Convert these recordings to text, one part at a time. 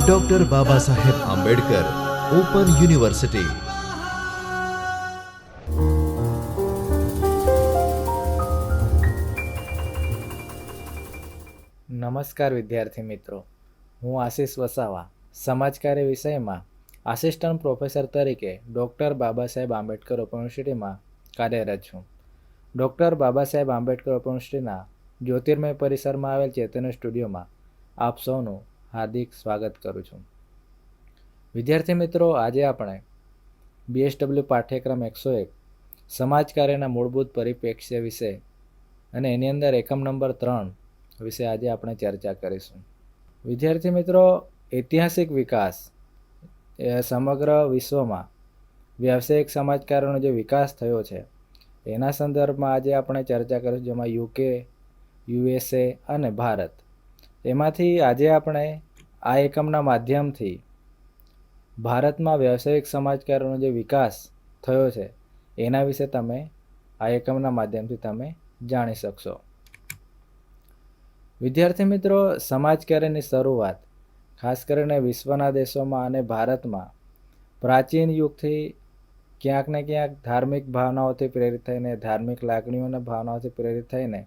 Doctor બાબા Saheb Ambedkar open university નમસ્કાર વિદ્યાર્થી મિત્રો. હું આશીષ વસાવા, સમાજકાર્ય વિષયમાં આસિસ્ટન્ટ પ્રોફેસર તરીકે ડૉક્ટર બાબા સાહેબ આંબેડકર ઓપન યુનિવર્સિટીમાં કાર્યરત છું. ડૉક્ટર બાબા સાહેબ આંબેડકર ઓપન યુનિવર્સિટીના જ્યોતિર્મય પરિસરમાં આવેલ ચેતન સ્ટુડિયોમાં આપ સૌનું હાર્દિક સ્વાગત કરું છું. વિદ્યાર્થી મિત્રો, આજે આપણે બીએસડબલ્યુ પાઠ્યક્રમ એકસો એક સમાજકાર્યના મૂળભૂત પરિપ્રેક્ષ્ય વિશે અને એની અંદર એકમ નંબર ત્રણ વિશે આજે આપણે ચર્ચા કરીશું. વિદ્યાર્થી મિત્રો, ઐતિહાસિક વિકાસ એ સમગ્ર વિશ્વમાં વ્યાવસાયિક સમાજકારોનો જે વિકાસ થયો છે, એના સંદર્ભમાં આજે આપણે ચર્ચા કરીશું, જેમાં યુકે યુએસએ અને ભારત. એમાંથી આજે આપણે આ એકમના માધ્યમથી ભારતમાં વ્યવસાયિક સમાજકારોનો જે વિકાસ થયો છે, એના વિશે તમે આ એકમના માધ્યમથી તમે જાણી શકશો. વિદ્યાર્થી મિત્રો, સમાજકાર્યની શરૂઆત ખાસ કરીને વિશ્વના દેશોમાં અને ભારતમાં પ્રાચીન યુગથી ક્યાંક ને ક્યાંક ધાર્મિક ભાવનાઓથી પ્રેરિત થઈને, ધાર્મિક લાગણીઓને, ભાવનાઓથી પ્રેરિત થઈને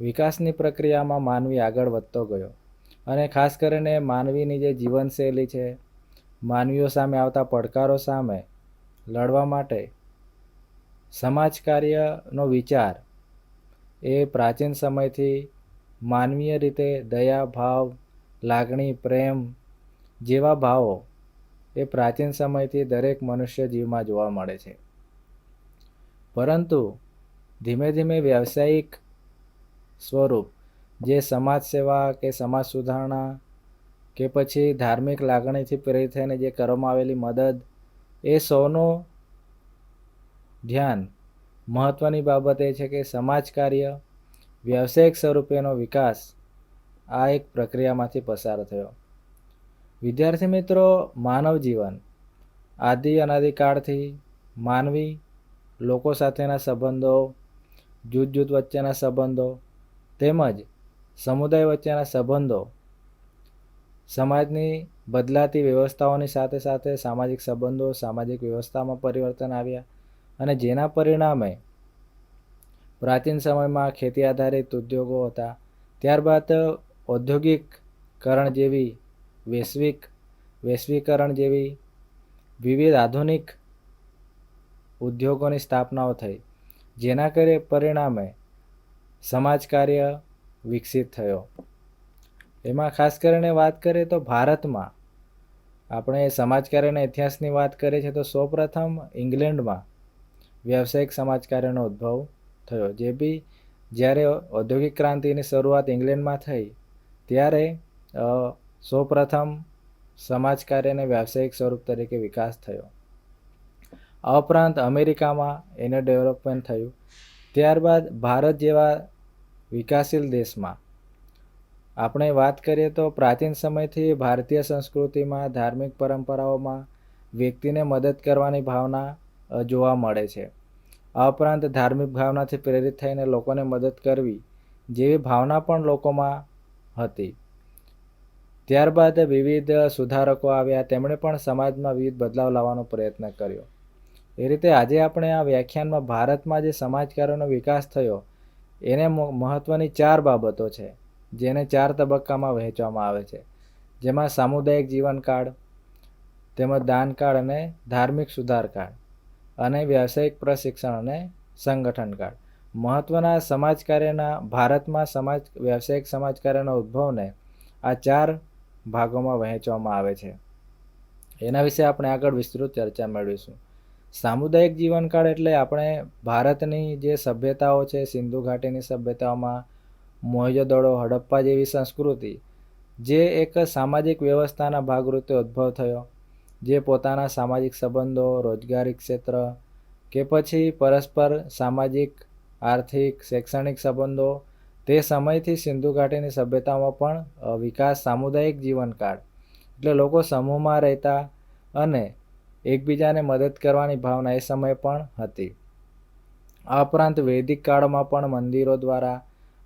વિકાસની પ્રક્રિયામાં માનવી આગળ વધતો ગયો અને ખાસ કરીને માનવીની જે જીવનશૈલી છે, માનવીઓ સામે આવતા પડકારો સામે લડવા માટે સમાજ કાર્યનો વિચાર એ પ્રાચીન સમયથી માનવીય રીતે દયા, ભાવ, લાગણી, પ્રેમ જેવા ભાવો એ પ્રાચીન સમયથી દરેક મનુષ્ય જીવમાં જોવા મળે છે. પરંતુ ધીમે ધીમે વ્યાવસાયિક સ્વરૂપ. જે સમાજ સેવા કે સમાજ સુધારણા કે પછી ધાર્મિક લાગણીથી પ્રેરિત થઈને જે કરવામાં આવેલી મદદ, એ સૌનું ધ્યાન મહત્ત્વની બાબત એ છે કે સમાજ કાર્ય વ્યવસાયિક સ્વરૂપેનો વિકાસ આ એક પ્રક્રિયામાંથી પસાર થયો. વિદ્યાર્થી મિત્રો, માનવ જીવન આદિ અનાદિકાળથી માનવી લોકો સાથેના સંબંધો જૂથ જૂથ વચ્ચેના સંબંધો તેમજ સમુદાય વચ્ચેના સંબંધો, સમાજની બદલાતી વ્યવસ્થાઓની સાથે સાથે સામાજિક સંબંધો, સામાજિક વ્યવસ્થામાં પરિવર્તન આવ્યા અને જેના પરિણામે પ્રાચીન સમયમાં ખેતી આધારિત ઉદ્યોગો હતા. ત્યારબાદ ઔદ્યોગિકકરણ જેવી વૈશ્વિક, વૈશ્વિકરણ જેવી વિવિધ આધુનિક ઉદ્યોગોની સ્થાપનાઓ થઈ, જેના કરે પરિણામે સમાજ કાર્ય વિકસિત થયો. એમાં ખાસ કરીને વાત કરીએ તો ભારતમાં આપણે સમાજ કાર્યના ઇતિહાસની વાત કરીએ છીએ તો સૌપ્રથમ ઇંગ્લેન્ડમાં વ્યાવસાયિક સમાજ કાર્યનો ઉદ્ભવ થયો. જે બી જ્યારે ઔદ્યોગિક ક્રાંતિની શરૂઆત ઇંગ્લેન્ડમાં થઈ ત્યારે સૌપ્રથમ સમાજ કાર્યને વ્યવસાયિક સ્વરૂપ તરીકે વિકાસ થયો. આ ઉપરાંત અમેરિકામાં એનું ડેવલપમેન્ટ થયું. ત્યારબાદ ભારત જેવા વિકાસશીલ દેશમાં. આપણે વાત કરીએ તો પ્રાચીન સમયથી ભારતીય સંસ્કૃતિમાં, ધાર્મિક પરંપરાઓમાં વ્યક્તિને મદદ કરવાની ભાવના જોવા મળે છે. આ ઉપરાંત ધાર્મિક ભાવનાથી પ્રેરિત થઈને લોકોને મદદ કરવી જેવી ભાવના પણ લોકોમાં હતી. ત્યારબાદ વિવિધ સુધારકો આવ્યા. તેમણે પણ સમાજમાં વિવિધ બદલાવ લાવવાનો પ્રયત્ન કર્યો. એ રીતે આજે આપણે આ વ્યાખ્યાનમાં ભારતમાં જે સમાજકારોનો વિકાસ થયો, એને મહત્ત્વની ચાર બાબતો છે, જેને ચાર તબક્કામાં વહેંચવામાં આવે છે. જેમાં સામુદાયિક જીવન કાળ, તેમજ દાન કાર્ડ અને ધાર્મિક સુધાર કાળ, અને વ્યાવસાયિક પ્રશિક્ષણ અને સંગઠન કાર્ડ મહત્ત્વના સમાજ કાર્યના ભારતમાં સમાજ, વ્યવસાયિક સમાજ કાર્યના ઉદ્ભવને આ ચાર ભાગોમાં વહેંચવામાં આવે છે. એના વિશે આપણે આગળ વિસ્તૃત ચર્ચા મેળવીશું. સામુદાયિક જીવનકાળ એટલે આપણે ભારતની જે સભ્યતાઓ છે, સિંધુ ઘાટીની સભ્યતાઓમાં મોહેજોદડો હડપ્પા જેવી સંસ્કૃતિ, જે એક સામાજિક વ્યવસ્થાના ભાગરૂપે ઉદ્ભવ થયો, જે પોતાના સામાજિક સંબંધો રોજગારી ક્ષેત્ર કે પછી પરસ્પર સામાજિક, આર્થિક, શૈક્ષણિક સંબંધો, તે સમયથી સિંધુ ઘાટીની સભ્યતામાં પણ વિકાસ સામુદાયિક જીવનકાળ. એટલે લોકો સમૂહમાં રહેતા અને એકબીજાને મદદ કરવાની ભાવના એ સમયે પણ હતી. આ ઉપરાંત વૈદિક કાળમાં પણ મંદિરો દ્વારા,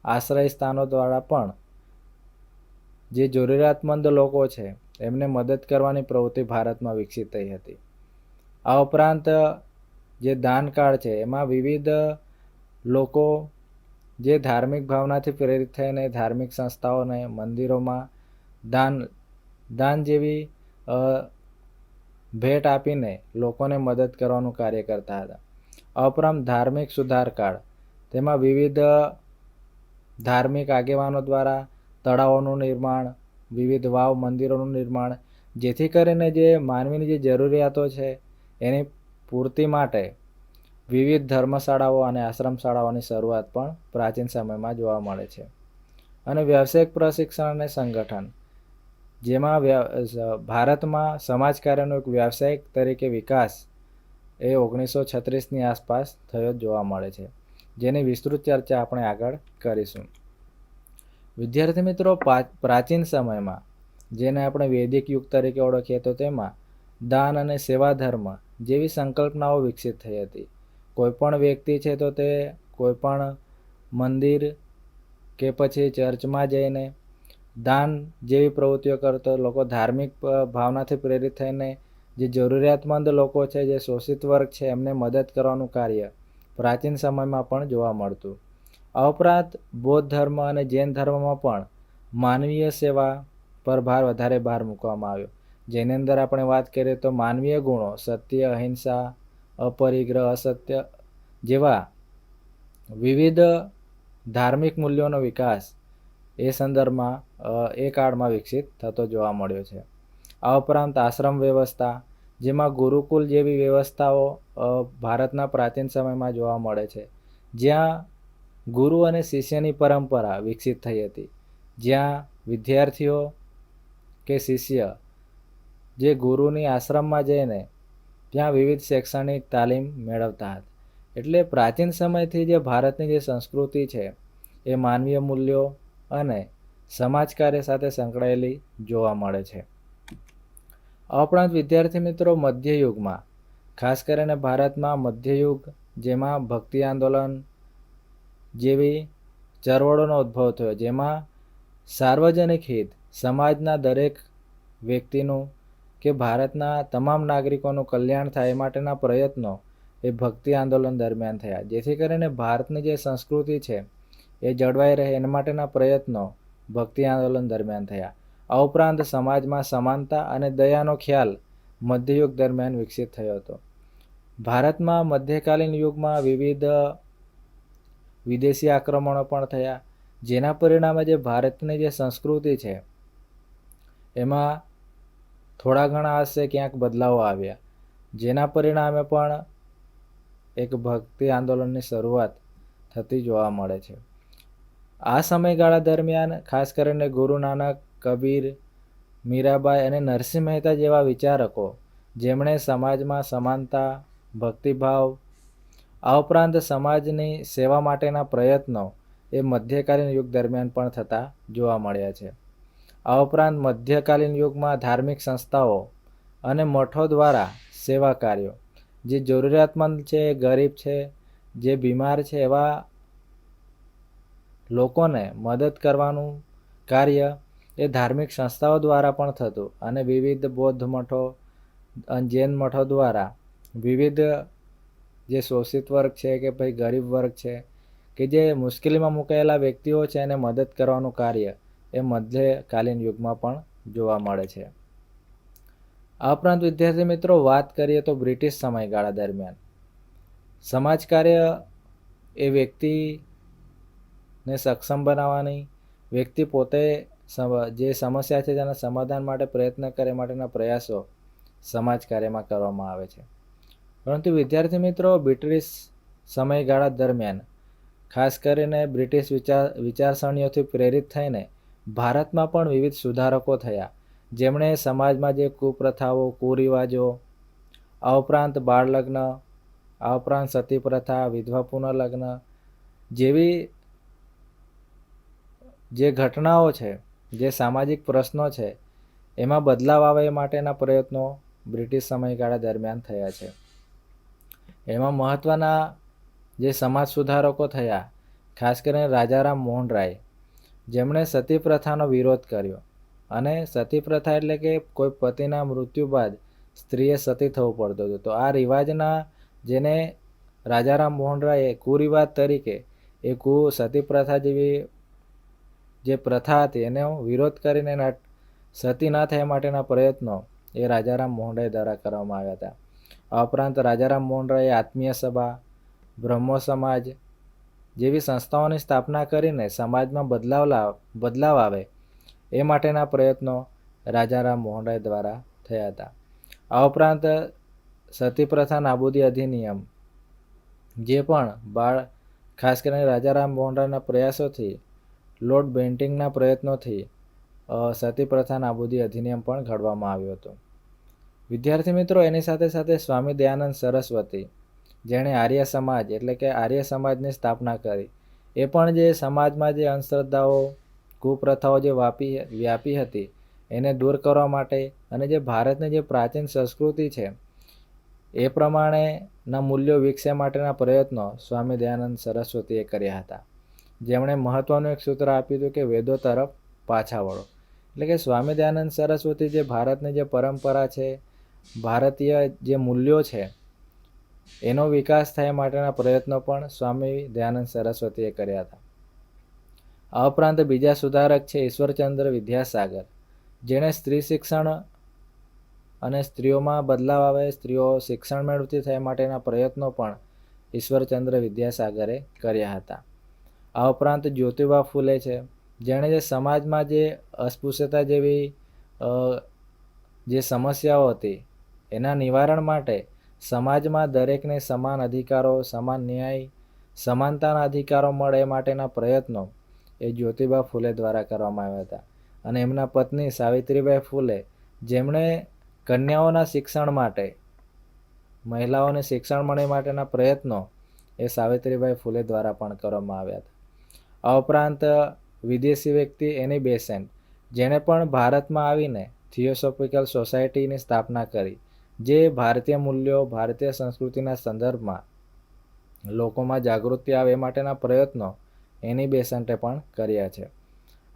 આશ્રય સ્થાનો દ્વારા પણ જે જરૂરિયાતમંદ લોકો છે, એમને મદદ કરવાની પ્રવૃત્તિ ભારતમાં વિકસિત થઈ હતી. આ ઉપરાંત જે દાનકાળ છે, એમાં વિવિધ લોકો જે ધાર્મિક ભાવનાથી પ્રેરિત થઈને ધાર્મિક સંસ્થાઓને, મંદિરોમાં દાન દાન જેવી ભેટ આપીને લોકોને મદદ કરવાનું કાર્ય કરતા હતા. અપરમ ધાર્મિક સુધાર કાર્ડ તેમાં વિવિધ ધાર્મિક આગેવાનો દ્વારા તળાવોનું નિર્માણ, વિવિધ વાવ મંદિરોનું નિર્માણ, જેથી કરીને જે માનવીની જે જરૂરિયાતો છે, એની પૂર્તિ માટે વિવિધ ધર્મશાળાઓ અને આશ્રમ શાળાઓની શરૂઆત પણ પ્રાચીન સમયમાં જોવા મળે છે. અને વ્યવસાયિક પ્રશિક્ષણ અને સંગઠન. જેમાં ભારતમાં સમાજ કાર્યનો એક વ્યવસાયિક તરીકે વિકાસ એ ઓગણીસો છત્રીસની આસપાસ થયો જોવા મળે છે. જેની વિસ્તૃત ચર્ચા આપણે આગળ કરીશું. વિદ્યાર્થી મિત્રો પ્રાચીન સમયમાં, જેને આપણે વૈદિક યુગ તરીકે ઓળખીએ તો તેમાં દાન અને સેવા ધર્મ જેવી સંકલ્પનાઓ વિકસિત થઈ હતી. કોઈપણ વ્યક્તિ છે તો તે કોઈપણ મંદિર કે પછી ચર્ચમાં જઈને દાન જેવી પ્રવૃત્તિઓ કરતો, લોકો ધાર્મિક ભાવનાથી પ્રેરિત થઈને, જે જરૂરિયાતમંદ લોકો છે, જે શોષિત વર્ગ છે, એમને મદદ કરવાનું કાર્ય પ્રાચીન સમયમાં પણ જોવા મળતું. આ ઉપરાંત બૌદ્ધ ધર્મ અને જૈન ધર્મમાં પણ માનવીય સેવા પર ભાર વધારે ભાર મૂકવામાં આવ્યો. જેની અંદર આપણે વાત કરીએ તો માનવીય ગુણો, સત્ય, અહિંસા, અપરિગ્રહ, અસત્ય જેવા વિવિધ ધાર્મિક મૂલ્યોનો વિકાસ એ સંદર્ભમાં એ કાળમાં વિકસિત થતો જોવા મળ્યો છે. આ ઉપરાંત આશ્રમ વ્યવસ્થા, જેમાં ગુરુકુલ જેવી વ્યવસ્થાઓ ભારતના પ્રાચીન સમયમાં જોવા મળે છે. જ્યાં ગુરુ અને શિષ્યની પરંપરા વિકસિત થઈ હતી. જ્યાં વિદ્યાર્થીઓ કે શિષ્ય જે ગુરુની આશ્રમમાં જઈને ત્યાં વિવિધ શૈક્ષણિક તાલીમ મેળવતા હતા. એટલે પ્રાચીન સમયથી જે ભારતની જે સંસ્કૃતિ છે, એ માનવીય મૂલ્યો અને સમાજ કાર્ય સાથે સંકળાયેલી જોવા મળે છે. આ ઉપરાંત વિદ્યાર્થી મિત્રો મધ્યયુગમાં, ખાસ કરીને ભારતમાં મધ્યયુગ, જેમાં ભક્તિ આંદોલન જેવી ચળવળોનો ઉદ્ભવ થયો, જેમાં સાર્વજનિક હિત, સમાજના દરેક વ્યક્તિનું કે ભારતના તમામ નાગરિકોનું કલ્યાણ થાય એ માટેના પ્રયત્નો એ ભક્તિ આંદોલન દરમિયાન થયા. જેથી કરીને ભારતની જે સંસ્કૃતિ છે એ જળવાઈ રહે એના માટેના પ્રયત્નો ભક્તિ આંદોલન દરમિયાન થયા. આ ઉપરાંત સમાજમાં સમાનતા અને દયાનો ખ્યાલ મધ્યયુગ દરમિયાન વિકસિત થયો હતો. ભારતમાં મધ્યકાલીન યુગમાં વિવિધ વિદેશી આક્રમણો પણ થયા, જેના પરિણામે જે ભારતની જે સંસ્કૃતિ છે, એમાં થોડા ઘણા હશે ક્યાંક બદલાવો આવ્યા. જેના પરિણામે પણ એક ભક્તિ આંદોલનની શરૂઆત થતી જોવા મળે છે. આ સમયગાળા દરમિયાન ખાસ કરીને ગુરુ નાનક, કબીર, મીરાબાઈ અને નરસિંહ મહેતા જેવા વિચારકો, જેમણે સમાજમાં સમાનતા, ભક્તિભાવ, આ ઉપરાંત સમાજની સેવા માટેના પ્રયત્નો એ મધ્યકાલીન યુગ દરમિયાન પણ થતા જોવા મળ્યા છે. આ ઉપરાંત મધ્યકાલીન યુગમાં ધાર્મિક સંસ્થાઓ અને મઠો દ્વારા સેવા કાર્યો, જે જરૂરિયાતમંદ છે, ગરીબ છે, જે બીમાર છે એવા લોકોને મદદ કરવાનું કાર્ય એ ધાર્મિક સંસ્થાઓ દ્વારા પણ થતું અને વિવિધ બૌદ્ધ મઠો જૈન મઠો દ્વારા વિવિધ જે શોષિત વર્ગ છે કે ભાઈ ગરીબ વર્ગ છે કે જે મુશ્કેલીમાં મુકાયેલા વ્યક્તિઓ છે એને મદદ કરવાનું કાર્ય એ મધ્યકાલીન યુગમાં પણ જોવા મળે છે. આ ઉપરાંત વિદ્યાર્થી મિત્રો વાત કરીએ તો બ્રિટિશ સમયગાળા દરમિયાન. સમાજ કાર્ય એ વ્યક્તિને સક્ષમ બનાવવાની. વ્યક્તિ પોતે જે સમસ્યા છે તેના સમાધાન માટે પ્રયત્ન કરે માટેના પ્રયાસો સમાજ કાર્યમાં કરવામાં આવે છે. પરંતુ વિદ્યાર્થી મિત્રો, બ્રિટિશ સમયગાળા દરમિયાન, ખાસ કરીને બ્રિટિશ વિચાર વિચારસરણીઓથી પ્રેરિત થઈને ભારતમાં પણ વિવિધ સુધારકો થયા. જેમણે સમાજમાં જે કુપ્રથાઓ, કુરિવાજો આ ઉપરાંત બાળ લગ્ન આ ઉપરાંત સતી પ્રથા વિધવા પુનઃલગ્ન જેવી જે ઘટનાઓ છે, જે સામાજિક પ્રશ્નો છે, એમાં બદલાવ આવે એ માટેના પ્રયત્નો બ્રિટિશ સમયગાળા દરમિયાન થયા છે. એમાં મહત્ત્વના જે સમાજ સુધારકો થયા, ખાસ કરીને રાજારામ મોહન રાય જેમણે સતી પ્રથાનો વિરોધ કર્યો. અને સતી પ્રથા એટલે કે કોઈ પતિના મૃત્યુ બાદ સ્ત્રીએ સતી થવું પડતું હતું. તો આ રિવાજના જેને રાજારામ મોહન રાયે કુરિવાજ તરીકે, એ કુ સતી પ્રથા જેવી જે પ્રથા હતી, એનો વિરોધ કરીને એના સતી ના થયા માટેના પ્રયત્નો એ રાજારામ મોહન રાય દ્વારા કરવામાં આવ્યા હતા. આ ઉપરાંત રાજારામ મોહન રાયે આત્મીય સભા, બ્રહ્મો સમાજ જેવી સંસ્થાઓની સ્થાપના કરીને સમાજમાં બદલાવ લાવ, બદલાવ આવે એ માટેના પ્રયત્નો રાજારામ મોહન રાય દ્વારા થયા હતા. આ ઉપરાંત સતી પ્રથા નાબૂદી અધિનિયમ જે પણ બાળ, ખાસ કરીને રાજારામ મોહન રાયના પ્રયાસોથી લોર્ડ બેન્ટિંગના પ્રયત્નોથી સતી પ્રથા નાબૂદી અધિનિયમ પણ ઘડવામાં આવ્યો હતો. વિદ્યાર્થી મિત્રો, એની સાથે સાથે સ્વામી દયાનંદ સરસ્વતી, જેણે આર્ય સમાજ, એટલે કે આર્ય સમાજની સ્થાપના કરી, એ પણ જે સમાજમાં જે અંધશ્રદ્ધાઓ, કુપ્રથાઓ જે વાપી, વ્યાપી હતી, એને દૂર કરવા માટે અને જે ભારતની જે પ્રાચીન સંસ્કૃતિ છે, એ પ્રમાણેના મૂલ્યો વિકસે માટેના પ્રયત્નો સ્વામી દયાનંદ સરસ્વતીએ કર્યા હતા. જેમણે મહત્વનું એક સૂત્ર આપ્યું હતું કે વેદો તરફ પાછા વળો. એટલે કે સ્વામી દયાનંદ સરસ્વતી જે ભારતની જે પરંપરા છે, ભારતીય જે મૂલ્યો છે, એનો વિકાસ થાય માટેના પ્રયત્નો પણ સ્વામી દયાનંદ સરસ્વતીએ કર્યા હતા. આ ઉપરાંત બીજા સુધારક છે ઈશ્વરચંદ્ર વિદ્યાસાગર, જેણે સ્ત્રી શિક્ષણ અને સ્ત્રીઓમાં બદલાવ આવે, સ્ત્રીઓ શિક્ષણ મેળવતી થાય માટેના પ્રયત્નો પણ ઈશ્વરચંદ્ર વિદ્યાસાગરે કર્યા હતા. આ ઉપરાંત જ્યોતિબા ફૂલે છે. જેણે જે સમાજમાં જે અસ્પૃશ્યતા જેવી જે સમસ્યાઓ હતી, એના નિવારણ માટે સમાજમાં દરેકને સમાન અધિકારો, સમાન ન્યાય, સમાનતાના અધિકારો મળે એ માટેના પ્રયત્નો એ જ્યોતિબા ફૂલે દ્વારા કરવામાં આવ્યા હતા. અને એમના પત્ની સાવિત્રીબાઈ ફૂલે, જેમણે કન્યાઓના શિક્ષણ માટે, મહિલાઓને શિક્ષણ મળે માટેના પ્રયત્નો એ સાવિત્રીબાઈ ફૂલે દ્વારા પણ કરવામાં આવ્યા હતા. આ ઉપરાંત વિદેશી વ્યક્તિ એની બેસેન્ટ જેણે પણ ભારતમાં આવીને થિયોસોફિકલ સોસાયટીની સ્થાપના કરી, જે ભારતીય મૂલ્યો, ભારતીય સંસ્કૃતિના સંદર્ભમાં લોકોમાં જાગૃતિ આવે માટેના પ્રયત્નો એની બેસન્ટે પણ કર્યા છે.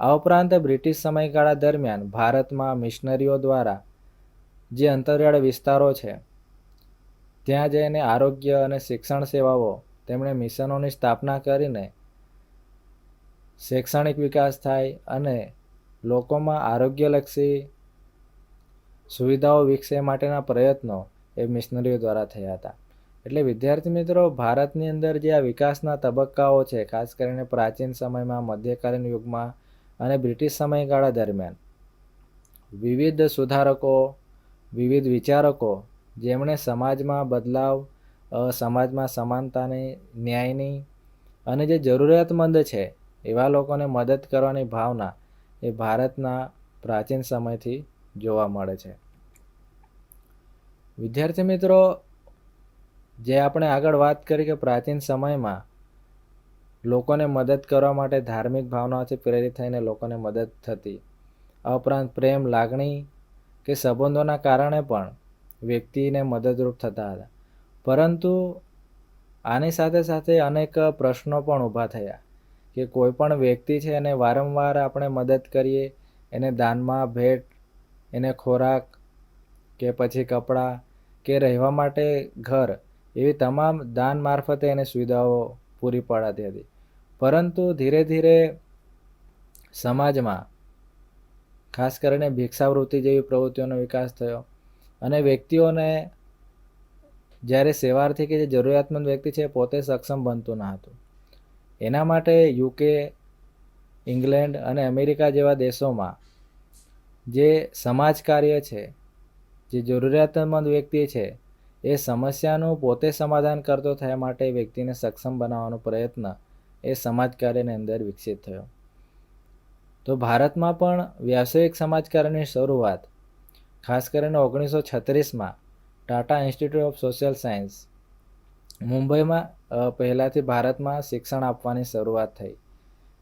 આ ઉપરાંત બ્રિટિશ સમયગાળા દરમિયાન ભારતમાં મિશનરીઓ દ્વારા જે અંતરિયાળ વિસ્તારો છે, ત્યાં જઈને આરોગ્ય અને શિક્ષણ સેવાઓ તેમણે મિશનોની સ્થાપના કરીને શૈક્ષણિક વિકાસ થાય અને લોકોમાં આરોગ્યલક્ષી સુવિધાઓ વિકસે માટેના પ્રયત્નો એ મિશનરીઓ દ્વારા થયા હતા. એટલે વિદ્યાર્થી મિત્રો, ભારતની અંદર જે આ વિકાસના તબક્કાઓ છે, ખાસ કરીને પ્રાચીન સમયમાં, મધ્યકાલીન યુગમાં અને બ્રિટિશ સમયગાળા દરમિયાન, વિવિધ સુધારકો, વિવિધ વિચારકો જેમણે સમાજમાં બદલાવ સમાજમાં સમાનતાની, ન્યાયની અને જે જરૂરિયાતમંદ છે એવા લોકોને મદદ કરવાની ભાવના એ ભારતના પ્રાચીન સમયથી જોવા મળે છે. વિદ્યાર્થી મિત્રો, જે આપણે આગળ વાત કરી કે પ્રાચીન સમયમાં લોકોને મદદ કરવા માટે ધાર્મિક ભાવનાઓથી પ્રેરિત થઈને લોકોને મદદ થતી આ ઉપરાંત પ્રેમ, લાગણી કે સંબંધોના કારણે પણ વ્યક્તિને મદદરૂપ થતા હતા. પરંતુ આની સાથે સાથે અનેક પ્રશ્નો પણ ઊભા થયા. કે કોઈ પણ વ્યક્તિ છે એને વારંવાર આપણે મદદ કરીએ, એને દાનમાં ભેટ, એને ખોરાક કે પછી કપડાં કે રહેવા માટે ઘર, એવી તમામ દાન મારફતે એને સુવિધાઓ પૂરી પડાતી હતી. પરંતુ ધીરે ધીરે સમાજમાં, ખાસ કરીને ભિક્ષાવૃત્તિ જેવી પ્રવૃત્તિઓનો વિકાસ થયો અને વ્યક્તિઓને જ્યારે સેવાર્થી કે જે જરૂરિયાતમંદ વ્યક્તિ છે પોતે સક્ષમ બનતું ન હતું. એના માટે યુકે ઇંગ્લેન્ડ અને અમેરિકા જેવા દેશોમાં જે સમાજ કાર્ય છે, જે જરૂરિયાતમંદ વ્યક્તિ છે, એ સમસ્યાનું પોતે સમાધાન કરતો થયા માટે વ્યક્તિને સક્ષમ બનાવવાનો પ્રયત્ન એ સમાજ કાર્યની અંદર વિકસિત થયો. તો ભારતમાં પણ વ્યાવસાયિક સમાજ કાર્યની શરૂઆત, ખાસ કરીને ઓગણીસો છત્રીસમાં Tata institute of social science મુંબઈમાં પહેલાંથી ભારતમાં શિક્ષણ આપવાની શરૂઆત થઈ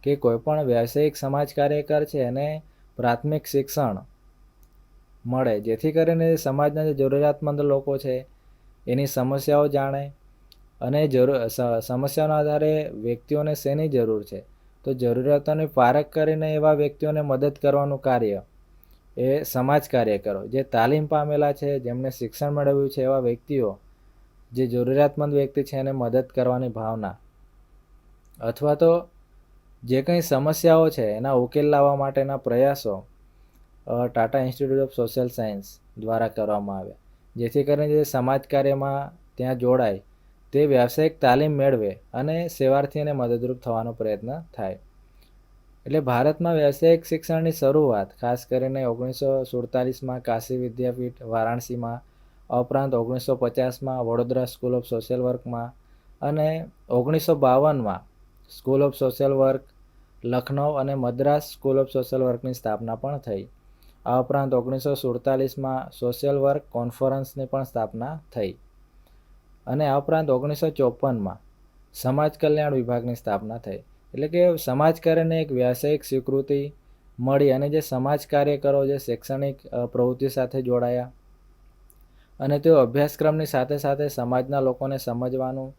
કે કોઈપણ વ્યાવસાયિક સમાજ કાર્યકર છે એને પ્રાથમિક શિક્ષણ મળે, જેથી કરીને સમાજના જે જરૂરિયાતમંદ લોકો છે એની સમસ્યાઓ જાણે અને જરૂર સમસ્યાના આધારે વ્યક્તિઓને શેની જરૂર છે? તો જરૂરિયાતોને પારખ કરીને એવા વ્યક્તિઓને મદદ કરવાનું કાર્ય એ સમાજ કાર્યકરો જે તાલીમ પામેલા છે જેમણે શિક્ષણ મેળવ્યું છે એવા વ્યક્તિઓ જે જરૂરિયાતમંદ વ્યક્તિ છે એને મદદ કરવાની ભાવના અથવા તો જે કંઈ સમસ્યાઓ છે એના ઉકેલ લાવવા માટેના પ્રયાસો Tata institute of social science દ્વારા કરવામાં આવ્યા. જેથી કરીને જે સમાજ કાર્યમાં ત્યાં જોડાય, તે વ્યાવસાયિક તાલીમ મેળવે અને સેવાર્થીને મદદરૂપ થવાનો પ્રયત્ન થાય. એટલે ભારતમાં વ્યાવસાયિક શિક્ષણની શરૂઆત ખાસ કરીને ઓગણીસો સુડતાલીસમાં કાશી વિદ્યાપીઠ, વારાણસીમાં ઉપરાંત ઓગણીસો પચાસમાં વડોદરા સ્કૂલ ઓફ સોશિયલ વર્કમાં અને ઓગણીસો બાવનમાં school of social work Lucknow અને મદ્રાસ સ્કૂલ ઓફ સોશિયલ વર્કની સ્થાપના પણ થઈ. આ ઉપરાંત ઓગણીસો સુડતાલીસમાં સોશિયલ વર્ક કોન્ફરન્સની પણ સ્થાપના થઈ. અને આ ઉપરાંત ઓગણીસો ચોપનમાં સમાજ કલ્યાણ વિભાગની સ્થાપના થઈ. એટલે કે સમાજ કાર્યને એક વ્યાવસાયિક સ્વીકૃતિ મળી અને જે સમાજ કાર્યકરો જે શૈક્ષણિક પ્રવૃત્તિ સાથે જોડાયા અને તેઓ અભ્યાસક્રમની સાથે સાથે સમાજના લોકોને સમજવાનું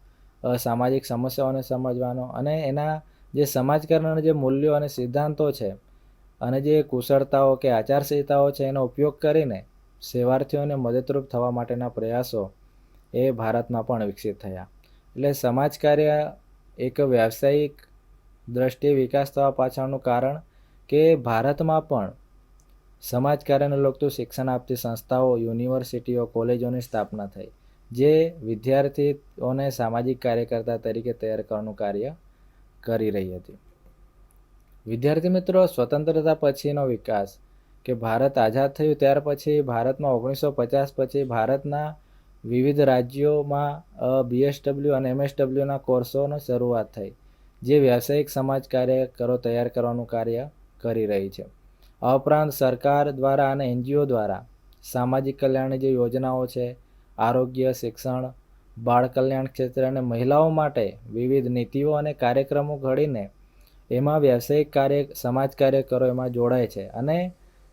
સામાજિક સમસ્યાઓને સમજવાનો અને એના જે સમાજકારના જે મૂલ્યો અને સિદ્ધાંતો છે અને જે કુશળતાઓ કે આચારસંહિતાઓ છે એનો ઉપયોગ કરીને સેવાર્થીઓને મદદરૂપ થવા માટેના પ્રયાસો એ ભારતમાં પણ વિકસિત થયા. એટલે સમાજ કાર્ય એક વ્યાવસાયિક દ્રષ્ટિએ વિકાસ થવા પાછળનું કારણ કે ભારતમાં પણ સમાજ કાર્યને લગતું શિક્ષણ આપતી સંસ્થાઓ, યુનિવર્સિટીઓ, કોલેજોની સ્થાપના થઈ, જે વિદ્યાર્થીઓને સામાજિક કાર્યકર્તા તરીકે તૈયાર કરવાનું કાર્ય કરી રહી હતી. વિદ્યાર્થી મિત્રો, સ્વતંત્રતા પછીનો વિકાસ, કે ભારત આઝાદ થયું ત્યાર પછી ભારતમાં ઓગણીસો પચાસ પછી ભારતના વિવિધ રાજ્યોમાં બીએસડબલ્યુ અને એમએસડબલ્યુના કોર્સોનો શરૂઆત થઈ, જે વ્યાવસાયિક સમાજ કાર્યકરો તૈયાર કરવાનું કાર્ય કરી રહી છે. આ ઉપરાંત સરકાર દ્વારા અને એનજીઓ દ્વારા સામાજિક કલ્યાણની જે યોજનાઓ છે, આરોગ્ય, શિક્ષણ, બાળ કલ્યાણ ક્ષેત્ર અને મહિલાઓ માટે વિવિધ નીતિઓ અને કાર્યક્રમો ઘડીને એમાં વ્યવસાયિક કાર્ય, સમાજ કાર્યકરો એમાં જોડાય છે અને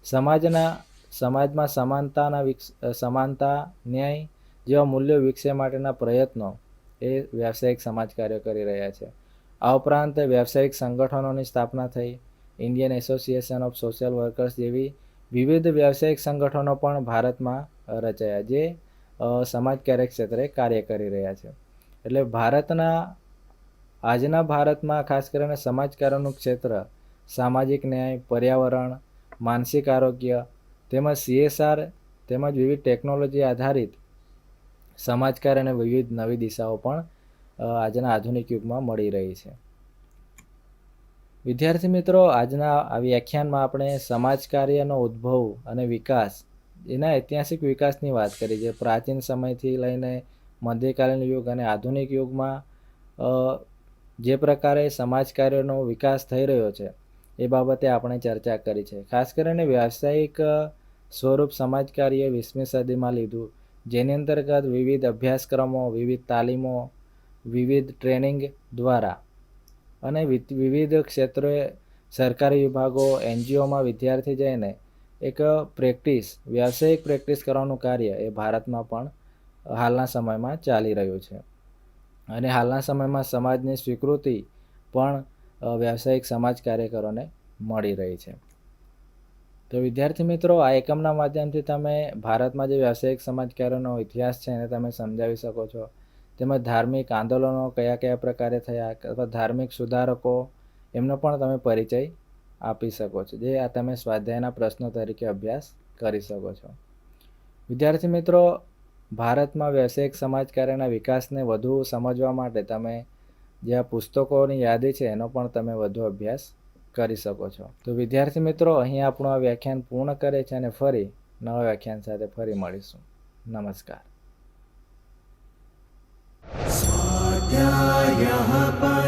સમાજના, સમાજમાં સમાનતાના વિકસ સમાનતા, ન્યાય જેવા મૂલ્યો વિકસે માટેના પ્રયત્નો એ વ્યાવસાયિક સમાજ કાર્ય કરી રહ્યા છે. આ ઉપરાંત વ્યવસાયિક સંગઠનોની સ્થાપના થઈ Indian association of social workers જેવી વિવિધ વ્યવસાયિક સંગઠનો પણ ભારતમાં રચાયા જે સમાજ કાર્ય ક્ષેત્રે કાર્ય કરી રહ્યા છે. એટલે ભારતના, આજના ભારતમાં ખાસ કરીને સમાજ કાર્યનું ક્ષેત્ર, સામાજિક ન્યાય, પર્યાવરણ, માનસિક આરોગ્ય, તેમજ સીએસઆર તેમજ વિવિધ ટેકનોલોજી આધારિત સમાજ કાર્ય અને વિવિધ નવી દિશાઓ પણ આજના આધુનિક યુગમાં મળી રહી છે. વિદ્યાર્થી મિત્રો, આજના આ વ્યાખ્યાનમાં આપણે સમાજ કાર્યનો ઉદ્ભવ અને વિકાસ, એના ઐતિહાસિક વિકાસની વાત કરી છે. પ્રાચીન સમયથી લઈને મધ્યકાલીન યુગ અને આધુનિક યુગમાં જે પ્રકારે સમાજ કાર્યનો વિકાસ થઈ રહ્યો છે, એ બાબતે આપણે ચર્ચા કરી છે. ખાસ કરીને વ્યાવસાયિક સ્વરૂપ સમાજ કાર્ય વીસમી સદીમાં લીધું, જેની અંતર્ગત વિવિધ અભ્યાસક્રમો, વિવિધ તાલીમો, વિવિધ ટ્રેનિંગ દ્વારા અને વિવિધ ક્ષેત્રોએ સરકારી વિભાગો, એનજીઓમાં વિદ્યાર્થી જઈને એક પ્રેક્ટિસ, વ્યાવસાયિક પ્રેક્ટિસ કરવાનું કાર્ય એ ભારતમાં પણ હાલના સમયમાં ચાલી રહ્યું છે. અને હાલના સમયમાં સમાજની સ્વીકૃતિ પણ વ્યાવસાયિક સમાજ કાર્યકરોને મળી રહી છે. તો વિદ્યાર્થી મિત્રો, આ એકમના માધ્યમથી તમે ભારતમાં જે વ્યાવસાયિક સમાજ કાર્યનો ઇતિહાસ છે એને તમે સમજાવી શકો છો. તેમજ ધાર્મિક આંદોલનો કયા કયા પ્રકારે થયા અથવા ધાર્મિક સુધારકો, એમનો પણ તમે પરિચય આપી શકો છો, જે આ તમે સ્વાધ્યાયના પ્રશ્નો તરીકે અભ્યાસ કરી શકો છો. વિદ્યાર્થી મિત્રો, ભારતમાં વ્યવસાયિક સમાજકાર્યના વિકાસને વધુ સમજવા માટે તમે જે આ પુસ્તકોની યાદી છે, એનો પણ તમે વધુ અભ્યાસ કરી શકો છો. તો વિદ્યાર્થી મિત્રો, અહીં આપણું આ વ્યાખ્યાન પૂર્ણ કરે છે અને ફરી નવા વ્યાખ્યાન સાથે ફરી મળીશું. નમસ્કાર. परायः